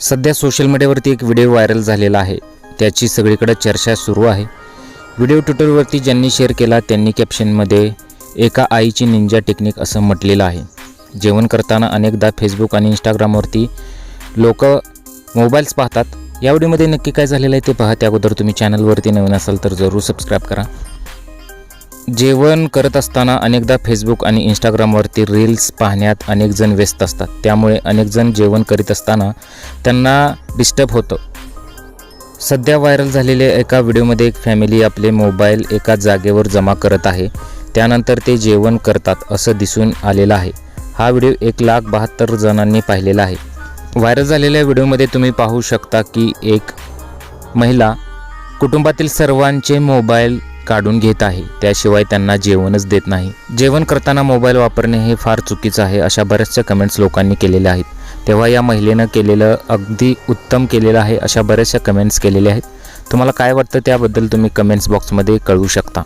सध्या सोशल मीडियावरती एक व्हिडिओ व्हायरल झालेला आहे. त्याची सगळीकडे चर्चा सुरू आहे. व्हिडिओ ट्विटरवरती ज्यांनी शेअर केला त्यांनी कॅप्शनमध्ये एका आईची निंजा टेक्निक असं म्हटलेलं आहे. जेवण करताना अनेकदा फेसबुक आणि इंस्टाग्रामवरती लोक मोबाईल्स पाहतात. या व्हिडिओमध्ये नक्की काय झालेलं आहे ते पहा. त्या अगोदर तुम्ही चॅनलवरती नवीन असाल तर जरूर सबस्क्राईब करा. जेवण करत असताना अनेकदा फेसबुक आणि इंस्टाग्रामवरती रील्स पाहण्यात अनेकजण व्यस्त असतात. त्यामुळे अनेकजण जेवण करीत असताना त्यांना डिस्टर्ब होतं. सध्या व्हायरल झालेल्या एका व्हिडिओमध्ये एक फॅमिली आपले मोबाईल एका जागेवर जमा करत आहे. त्यानंतर ते जेवण करतात असं दिसून आलेलं आहे. हा व्हिडिओ एक लाख बहात्तर जणांनी पाहिलेला आहे. व्हायरल झालेल्या व्हिडिओमध्ये तुम्ही पाहू शकता की एक महिला कुटुंबातील सर्वांचे मोबाईल काढून घेत आहे. त्याशिवाय त्यांना जेवणच देत नाही. जेवण करताना मोबाईल वापरणे हे फार चुकीचं आहे अशा बऱ्याचशा कमेंट्स लोकांनी केलेल्या आहेत. तेव्हा या महिलेनं केलेलं अगदी उत्तम केलेलं आहे अशा बऱ्याचशा कमेंट्स केलेल्या आहेत. तुम्हाला काय वाटतं त्याबद्दल तुम्ही कमेंट्स बॉक्समध्ये कळवू शकता.